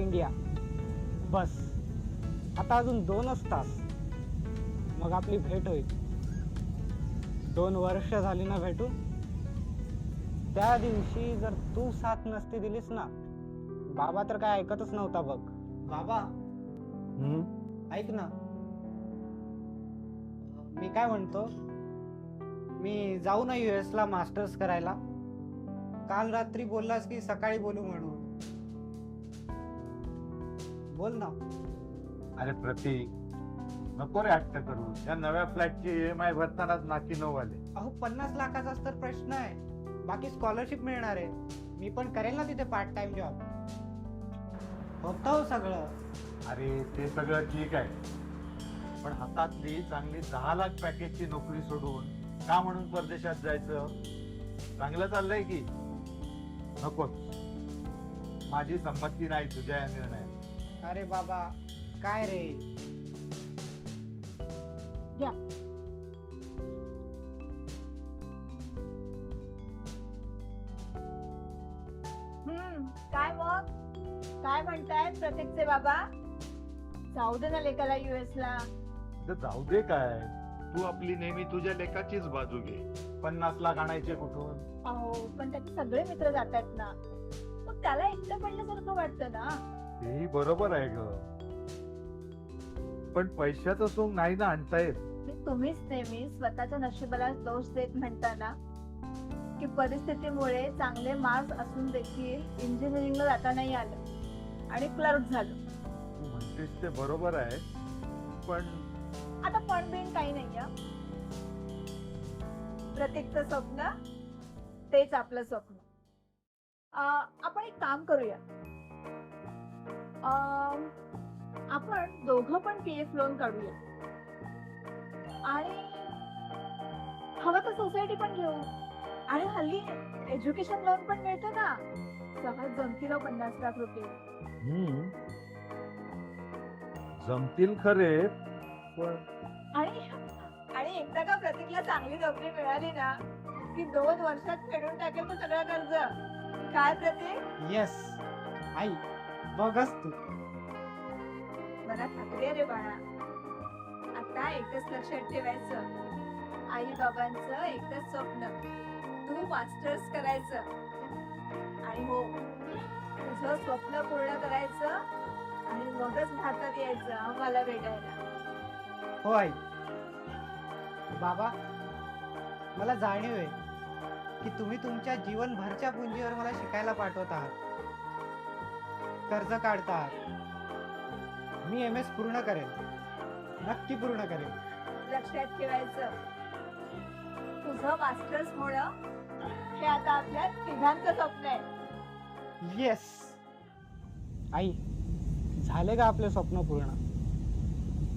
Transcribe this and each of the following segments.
India. बस. आता अजून दोनच तास. मग आपली भेट होईल. दोन वर्ष झाली ना भेटून त्या दिवशी जर तू साथ नसती दिलीस ना बाबा तर काय ऐकतच नव्हता बघ. बाबा. ऐक ना. मी काय म्हणतो? मी जाऊ ना युएस ला मास्टर्स करायला. काल रात्री बोललास की सकाळी बोलू म्हणून. बोल ना. अरे प्रतीक नको रे हट्ट करू. त्या नव्या फ्लॅटची ई एम आय भरतानाच नाकी नऊ आले. अहो पन्नास लाखाचाच तर प्रश्न आहे. बाकी स्कॉलरशिप मिळणार आहे. मी पण करेल ना तिथे पार्ट टाइम जॉब होतं हो सगळं. अरे ते सगळं ठीक आहे. पण हातातली चांगली दहा लाख पॅकेजची नोकरी सोडून का म्हणून परदेशात जायचं? चांगलं चाललंय की? नको. माझी संमती नाही तुझ्या या निर्णयात. अरे बाबा काय रे? हम्म काय मग? काय म्हणताय प्रतीकचे बाबा? जाऊ दे ना लेकाला युएस ला. तर जाऊ दे काय. तू आपली नेहमी तुझ्या लेखाचीच बाजू घे. पन्नास लाख आणायचे कुठून? अहो पण त्याचे सगळे मित्र जातात ना. मग त्याला एकटं पडल्यासारखं वाटतं ना. तेही बरोबर आहे ग. पण पैशाचं सोंग नाही ना आणता येत. तुम्हीच नेहमी स्वतःच्या नशिबाला दोष देत म्हणताना की परिस्थितीमुळे चांगले मार्क्स असून देखील इंजिनिअरिंगला जाता नाही आलं आणि क्लर्क झालो. तू म्हणतेस ते बरोबर आहे पण आता पण बिन काही नाही. प्रत्येकचं स्वप्न तेच आपलं स्वप्न. आपण एक काम करूया. आपण दोघं पण पी एफ लोन काढूया. आणि हवं तर सोसायटी पण घेऊ. आणि हल्ली एज्युकेशन लोन पण मिळतं ना. सहज जमतील हो पन्नास लाख रुपये. हम्म. जमतील खरे पण आणि आणि एकदा का प्रतीकला चांगली नोकरी मिळाली ना की दोन वर्षात फेडून टाकेल तो सगळं कर्ज. काय प्रतीक? येस आई बघच तू. मला खात्री आहे रे बाळा. आता एकच लक्षात ठेवायचं. आई बाबांचं एकच स्वप्न. तू मास्टर्स करायचं. आणि हो तुझं स्वप्न पूर्ण करायचं आणि मगच भारतात यायचं आम्हाला भेटायला. हो आई. बाबा मला जाणीव आहे की तुम्ही तुमच्या जीवनभरच्या पुंजीवर मला शिकायला पाठवत आहात. कर्ज काढता आहात मी एम एस पूर्ण करेन. नक्की पूर्ण करेन. लक्षात ठेवायचं. तुझं मास्टर्स होणं हे आता आपल्या तिघांचं स्वप्न आहे. येस आई झाले का आपले स्वप्न पूर्ण?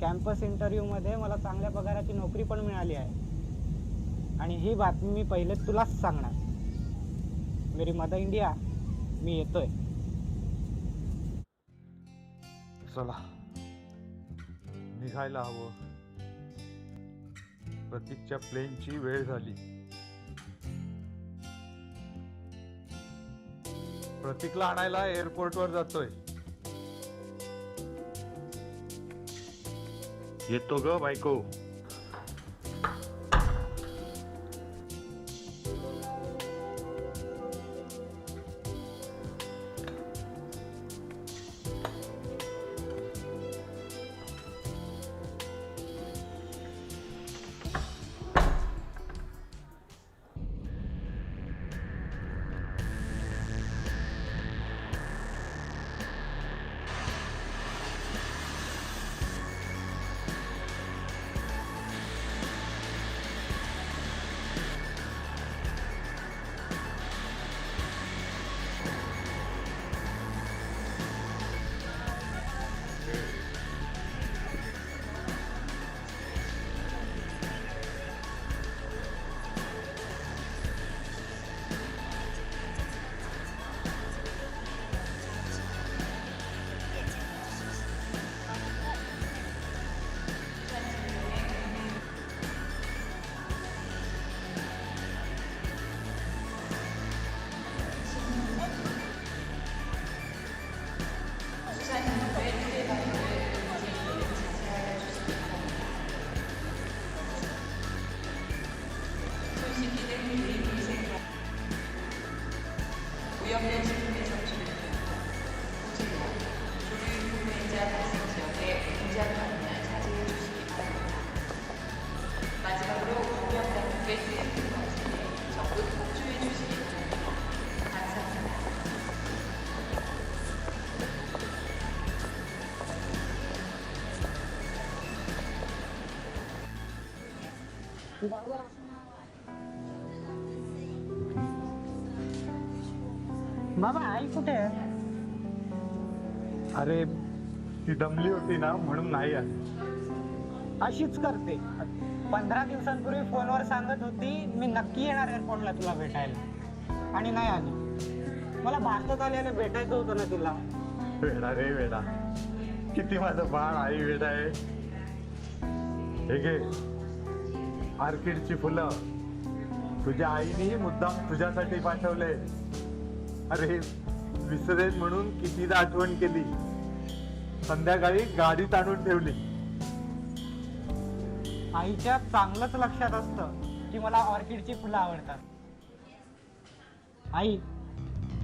कॅम्पस इंटरव्ह्यू मध्ये मला चांगल्या पगाराची नोकरी पण मिळाली आहे. आणि ही बातमी मी पहिले तुलाच सांगणार. मेरी मदर इंडिया मी येतोय. चला. निघायला हवं. प्रतीकच्या प्लेनची वेळ झाली. प्रतीकला आणायला एअरपोर्टवर जातोय. येतो ग बायको. बाबा आई कुठे आहे? अरे ती दमली होती ना म्हणून नाही आली. अशीच करते. पंधरा दिवसांपूर्वी फोनवर सांगत होती मी नक्की येणार एअरपोर्टला तुला भेटायला. आणि नाही आली. मला भारतात आल्याला भेटायचं होतं ना तुला. वेडा रे वेडा. किती माझं बाळ आई वेडा आहे. हे घे. ऑर्किडची फुलं. तुझ्या आईनेही मुद्दाम तुझ्यासाठी पाठवले. अरे विसरेल म्हणून कितीदा आठवण केली. संध्याकाळी गाडीत आणून ठेवली. आईच्या चांगलंच लक्षात असतं की मला ऑर्किडची फुलं आवडतात. आई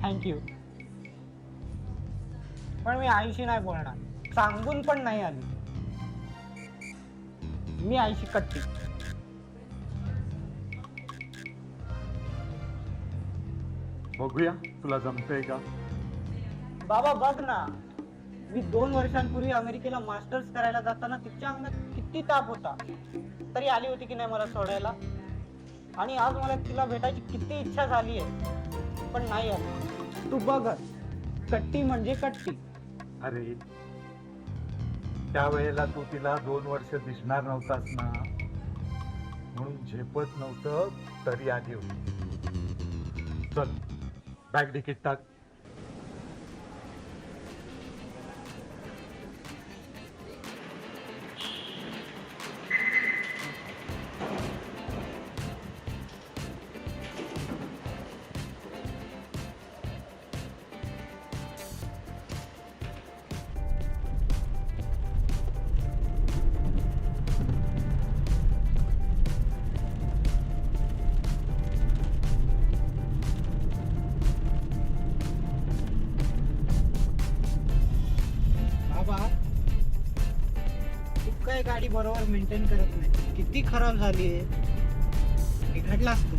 थँक्यू पण मी आईशी नाही बोलणार. सांगून पण नाही आली. मी आईशी कट्टी. बघूया तुला जमतंय का? बाबा बघ ना. मी दोन वर्षांपूर्वी अमेरिकेला मास्टर्स करायला जाताना तिच्या अंगात किती ताप होता. तरी आली होती की नाही मला सोडायला? आणि आज मला तिला भेटायची किती इच्छा झाली आहे. पण नाही आली. तू बघ कट्टी म्हणजे कट्टी. अरे त्यावेळेला तू तिला दोन वर्ष दिसणार नव्हतास ना. म्हणून झेपत नव्हतं तरी आली होती. चल. बॅग तिकीट टाक. गाडी बरोबर मेंटेन करत नाही. किती खराब झाली आहे. बिघडलास तू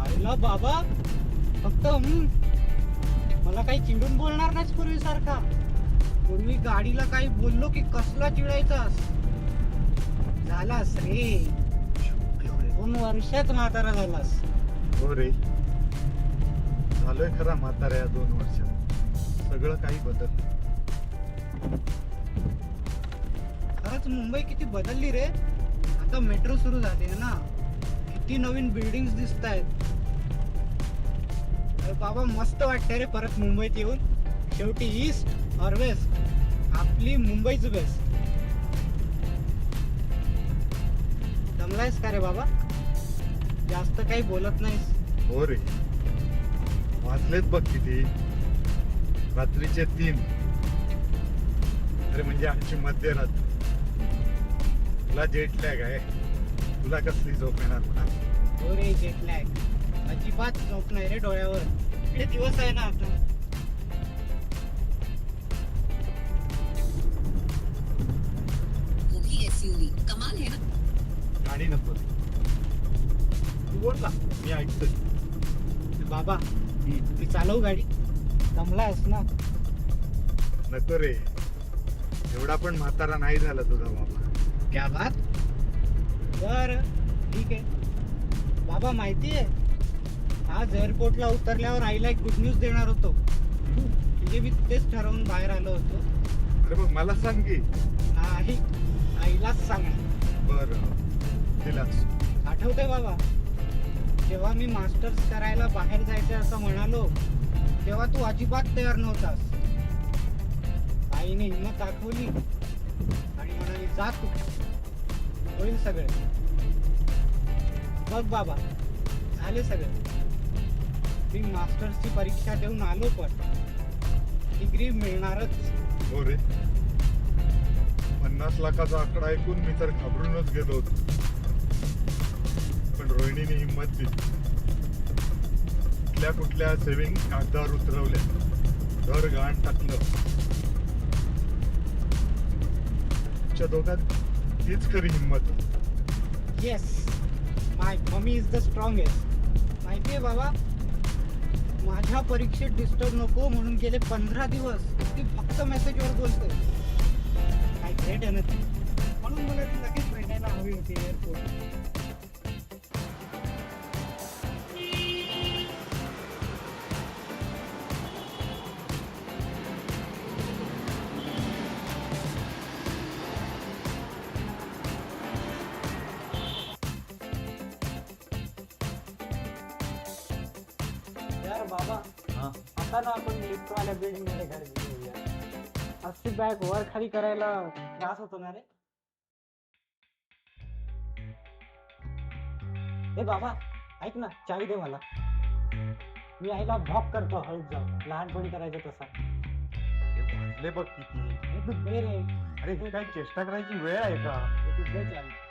आईला बाबा फक्त हम्म. मला काही चिडून बोलणार नाहीस पूर्वीसारखा. पूर्वी गाडीला काही बोललो की कसला चिडायचास? झालास रे. दोन वर्षात म्हातारा झालास. हो रे. झालोय खरा म्हाताऱ्या या दोन वर्षात. सगळं काही बदल खरंच मुंबई किती बदलली रे. आता मेट्रो सुरू झाली आहे ना. किती नवीन बिल्डिंग दिसत आहेत बाबा मस्त वाटतंय रे परत मुंबईत येऊन. शेवटी ईस्ट और वेस्ट आपली मुंबईच बेस्ट दमलायस का रे बाबा? जास्त काही बोलत नाहीस. हो रे. वाचलेत बघ किती. रात्रीचे तीन. अरे म्हणजे आमची मध्यरात्र तुला जेट लॅग आहे. तुला कसली झोप येणार म्हणा. हो रे जेटलॅग अजिबात झोप नाही रे डोळ्यावर. इकडे दिवस आहे ना आता? वो भी एसयूवी कमाल है ना? गाणी नको. तू बोल ना. मी ऐकतोय. बाबा मी चालवू गाडी. दमलायस ना? नको रे. एवढा पण म्हातारा नाही झाला तुझा बाबा. क्या बात? बर ठीक आहे. बाबा माहिती आहे? आज एअरपोर्टला उतरल्यावर आईला एक गुड न्यूज देणार होतो. म्हणजे मी तेच ठरवून बाहेर आलो होतो. अरे मग मला सांग की. नाही आईलाच सांगणार. बर तिलाच आठवतंय बाबा जेव्हा मी मास्टर्स करायला बाहेर जायचं असं म्हणालो तेव्हा तू अजिबात तयार नव्हतास. आईने हिंमत दाखवली आणि म्हणाली जातो होईल सगळे. बघ बाबा झाले सगळे. मी मास्टर्सची परीक्षा देऊन आलो पण डिग्री मिळणारच. हो रे. पन्नास लाखाचा आकडा ऐकून मी तर घाबरूनच गेलो होतो. पण रोहिणीने हिंमत दिली. कुठल्या कुठल्या सेविंग कागदावर उतरवल्या. घर गहाण टाकलं. तुमच्या दोघात तीच खरी हिंमत. Yes my mummy is the strongest माहितीये बाबा? माझ्या परीक्षेत डिस्टर्ब नको म्हणून गेले पंधरा दिवस. ती फक्त मेसेजवर बोलते. काय ग्रेट आहे ना ती म्हणून मला ती लगेच भेटायला हवी होती एअरपोर्ट आपण लिफ्टवाल्या बिल्डिंगमध्ये. घर घेऊया अशी बॅग वर खाली करायला त्रास होतो ना रे. ए बाबा ऐक ना चावी दे मला. मी आईला भॉक करतो हळूच जाऊ लहानपणी करायचं तसा. वाजले बघ किती. हे रे. अरे ही काय चेष्टा करायची वेळ आहे का? हे तू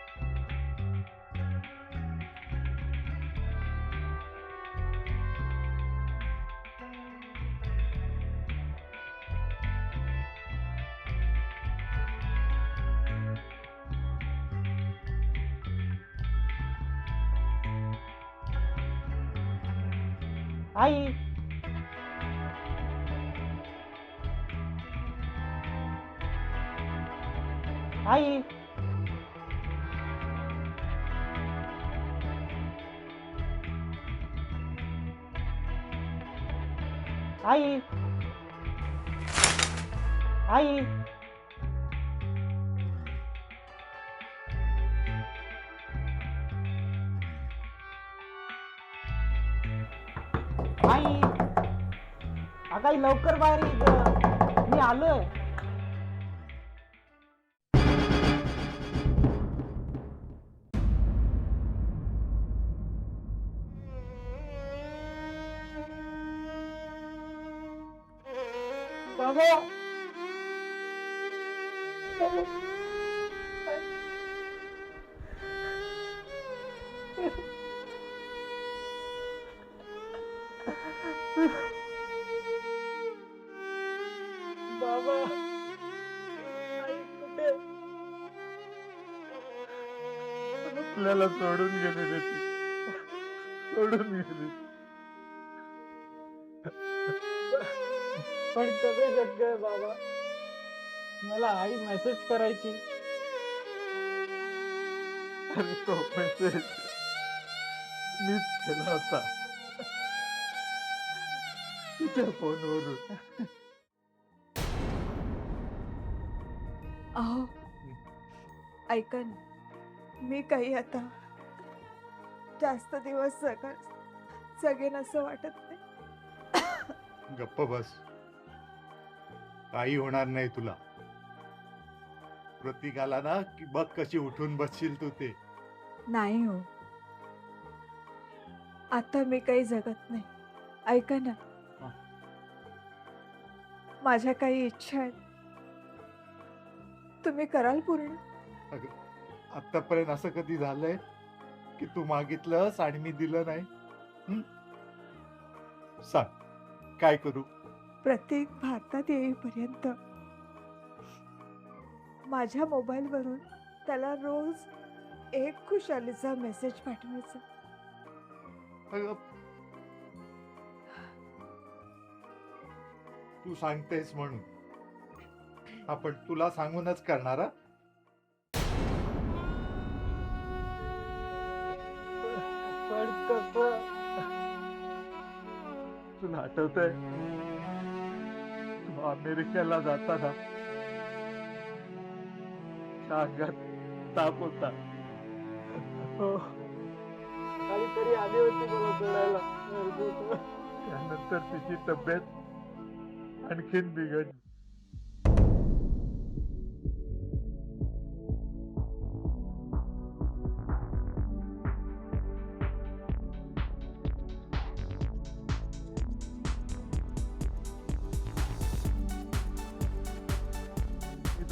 दे चावी आई आई आई आई आई अगं आई लवकर बाहेर ये मी आलोय. आपल्याला सोडून गेले सोडून गेली. पण कसं शक्य आहे बाबा? मला आई मेसेज करायची. अरे तो मेसेज मीच केला होता. तिच्या फोनवरून. अहो ऐका ना. मी काही आता जास्त दिवस जग जगेन असं वाटत नाही. गप्प बस. काही होणार नाही तुला. प्रतीक आला ना की बघ कशी उठून बसशील तू ते. नाही हो. आता मी काही जगत नाही. ऐका ना. हा. माझ्या काही इच्छा आहेत. तुम्ही कराल पूर्ण? आतापर्यंत असं कधी झालंय की तू मागितलंस आणि मी दिलं नाही? सांग. काय करू? प्रत्येक भारतात येईपर्यंत माझ्या मोबाईलवरून त्याला रोज एक खुशालीचा मेसेज पाठवायचा. तू सांगतेस म्हणून. आपण तुला सांगूनच करणार कसं तुला आठवतंय? तू अमेरिकेला जाताना अंगात ताप होता. हो. काहीतरी आली होती मला सोडायला. त्यानंतर तिची तब्येत आणखीन बिघडली.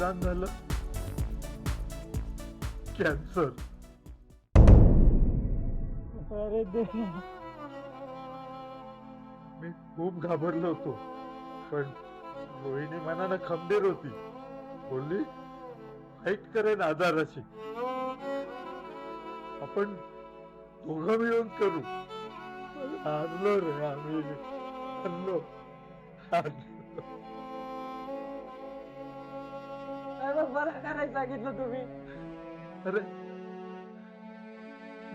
निदान झालं? कॅन्सर अरे देवा. मी खूप घाबरलो होतो. पण रोहिणी मनानं खंबीर होती. बोलली फाईट करेन आजाराशी आपण दोघं मिळून करू. हारलो रे आम्ही. हारलो. बरं करायला सांगितलं तुम्ही. अरे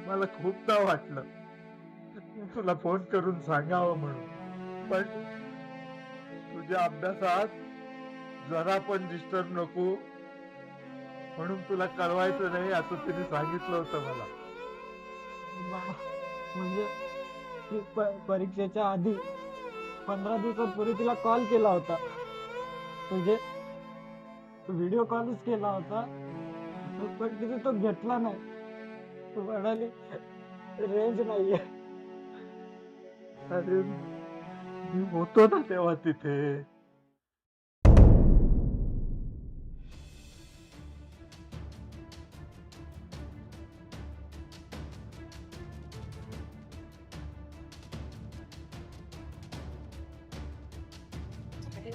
मला खूपदा वाटलं तुला फोन करून सांगावं म्हणून. पण तुझ्या अभ्यासात जरा पण डिस्टर्ब नको म्हणून तुला कळवायचं नाही असं तिने सांगितलं होतं मला. म्हणजे परीक्षेच्या आधी पंधरा दिवसांपूर्वी तिला कॉल केला होता. म्हणजे व्हिडिओ कॉलच केला होता. पण तिथे तो घेतला नाही. म्हणाले रेंज नाहीये. अरे मी होतो ना तेव्हा तिथे.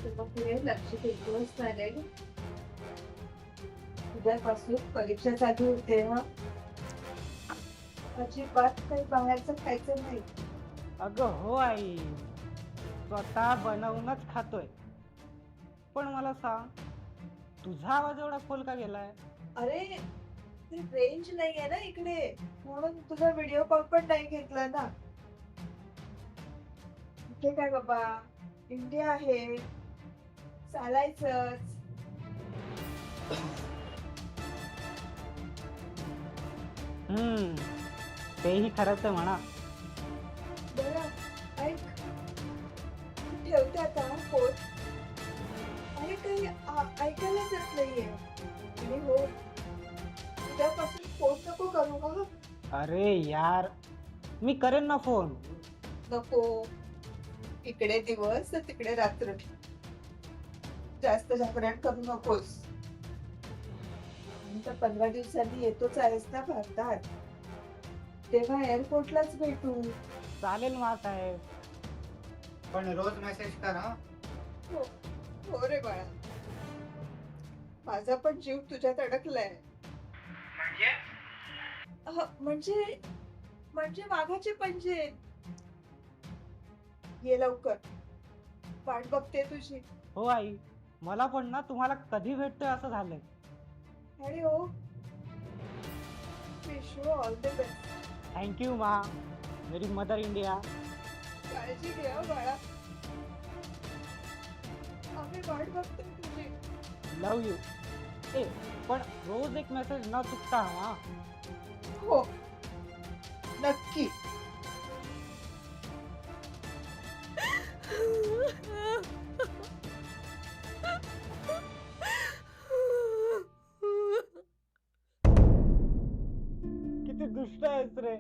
तुला पुढे लक्ष दिवस झाले उद्यापासून परीक्षा चालू होते हा. अजिबात काही बाहेरचं खायचं नाही. अगं हो आई स्वतः बनवूनच खातोय. पण मला सांग तुझा आवाज एवढा खोल का गेलाय? अरे ते रेंज नाही आहे ना इकडे. म्हणून तुझा व्हिडिओ कॉल पण नाही घेतला ना. इथे काय बाबा? इंडिया आहे. चालायचंच. हम्म. तेही खरंच आहे म्हणा. बरं ऐक. ठेवते आता फोन. अरे काही आ- ऐकायला जात नाहीये. आणि हो उद्यापासून फोन नको करू का अरे यार मी करेन ना फोन. नको. इकडे दिवस तर तिकडे रात्र. जास्त जागरण करू नकोस. तर पंधरा दिवसांनी येतोच आहेस ना भारतात. तेव्हा एअरपोर्टलाच भेटू. चालेल मा साहेब. पण रोज मेसेज कर. हा हो रे बाळा. माझा पण जीव तुझ्यात अडकलाय. अह, म्हणजे म्हणजे वाघाचे पंजे ये लवकर. वाट बघते तुझी. हो आई मला पण ना तुम्हाला कधी भेटतोय असं झालंय. हो wish you all the best मा मेरी मदर इंडिया काळजी घे बाळा आम्ही वाट बघतोय तुझी लव यू ए पण रोज एक मेसेज न चुकता हा हो नक्की दुष्ट आहेस रे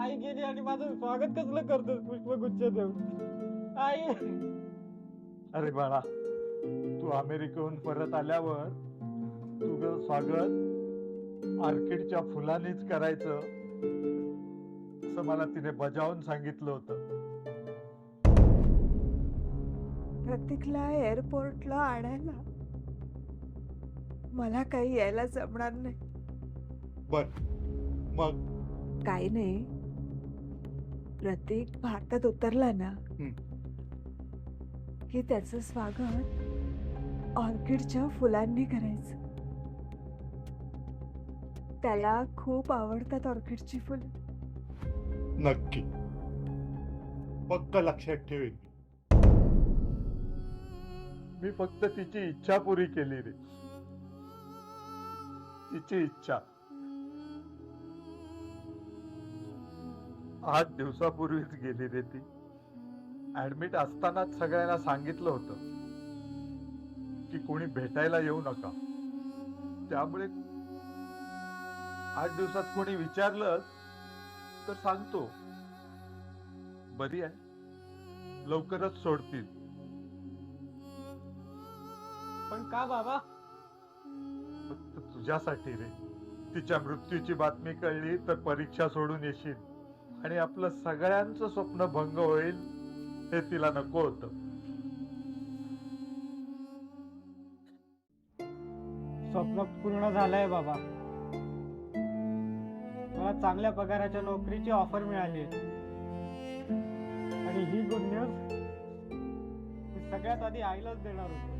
आई गेली आणि माझं स्वागत कसलं करतोस पुष्पगुच्छ देऊन? आई. अरे बाळा तू अमेरिकेहून परत आल्यावर तुझं स्वागत ऑर्किडच्या फुलांनीच करायचं असं मला तिने बजावून सांगितलं होतं. प्रतीकला एअरपोर्टला आणायला. मला काही यायला जमणार नाही. बर. मग? काही नाही. प्रतीक भारतात उतरला ना. की त्याचं स्वागत ऑर्किडच्या फुलांनी करायचं. त्याला खूप आवडतात ऑर्किडची फुलं. नक्की. पक्क लक्षात ठेवेन मी फक्त तिची इच्छा पुरी केली रे. तिची इच्छा. आठ दिवसापूर्वीच गेली रे ती. ऍडमिट असतानाच सगळ्यांना सांगितलं होतं की कोणी भेटायला येऊ नका. त्यामुळे आठ दिवसात कोणी विचारलं तर सांगतो. बरी आहे. लवकरच सोडतील. पण का बाबा? फक्त तुझ्यासाठी रे. तिच्या मृत्यूची बातमी कळली तर परीक्षा सोडून येशील. आणि आपलं सगळ्यांचं स्वप्न भंग होईल हे तिला नको होतं. स्वप्न पूर्ण झालंय बाबा. मला चांगल्या पगाराच्या नोकरीची ऑफर मिळाली. आणि ही गुड न्यूज मी सगळ्यात आधी आईलाच देणार होतो.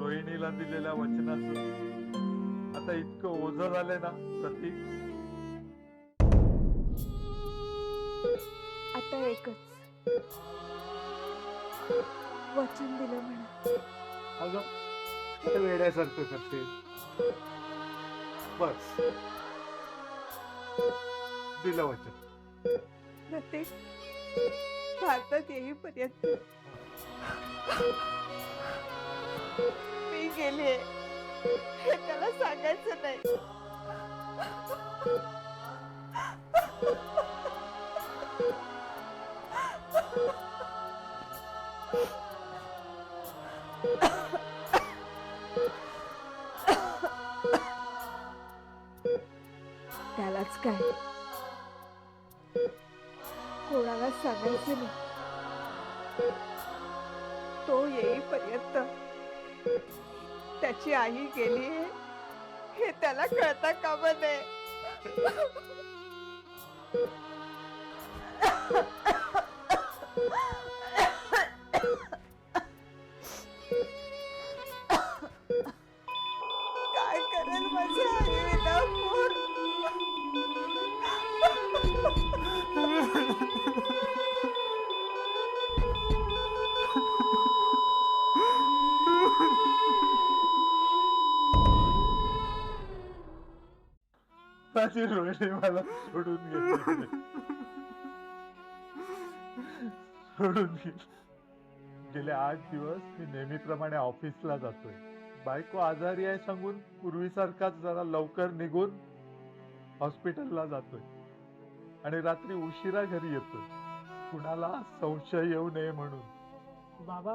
रोहिणीला दिलेल्या वचनाचं आता इतकं ओझं झालंय ना प्रतीक. आता एकच. वचन दिलं म्हणा. अगं वेड्यासारखं करते. बस. दिलं वचन. प्रत्येक भारतात येईपर्यंत मी गेले. हे त्याला सांगायचं नाही. कोणाला तो येईपर्यंत त्याची आई गेली हे त्याला कळता कामा नये. मला सोडून गेली? सोडून गेले. आठ दिवस मी नेहमीप्रमाणे ऑफिसला जातोय. बायको आजारी आहे सांगून पूर्वीसारखाच जरा लवकर निघून हॉस्पिटलला जातोय. आणि रात्री उशिरा घरी येतोय. कुणाला संशय येऊ नये म्हणून. बाबा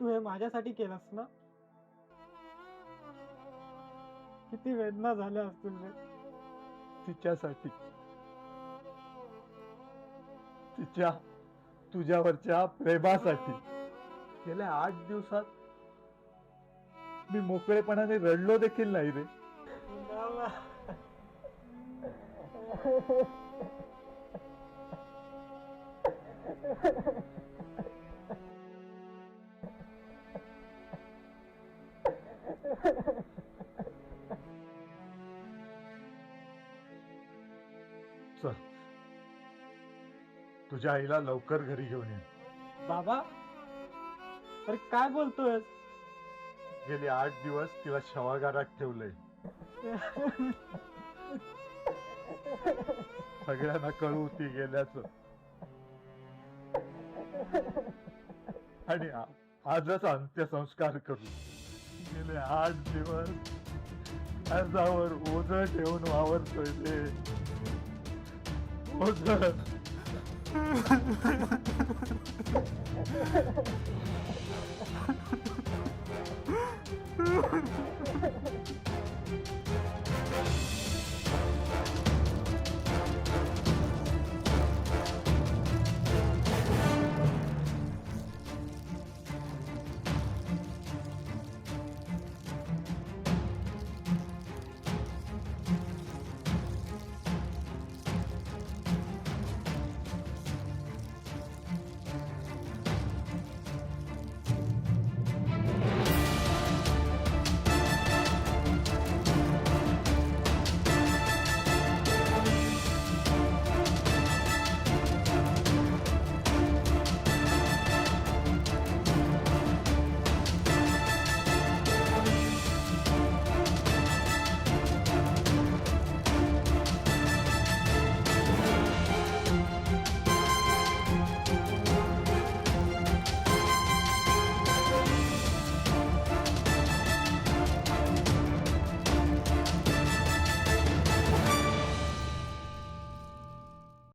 तू हे माझ्यासाठी केलंस ना? किती वेदना झाल्या असतील तिच्यासाठी. तिच्या तुझ्यावरच्या प्रेमासाठी. गेल्या आठ दिवसात मी मोकळेपणाने रडलो देखील नाही रे. तुझ्या आईला लवकर घरी घेऊन ये. बाबा अरे काय बोलतोय गेले आठ दिवस तिला शवागारात ठेवलंय सगळ्यांना कळू ती गेल्याच. आणि आ- आजच अंत्यसंस्कार करू. गेले आठ दिवस अर्जावर ओझ ठेवून वावरतोय ते. ओझ. Ha ha ha ha!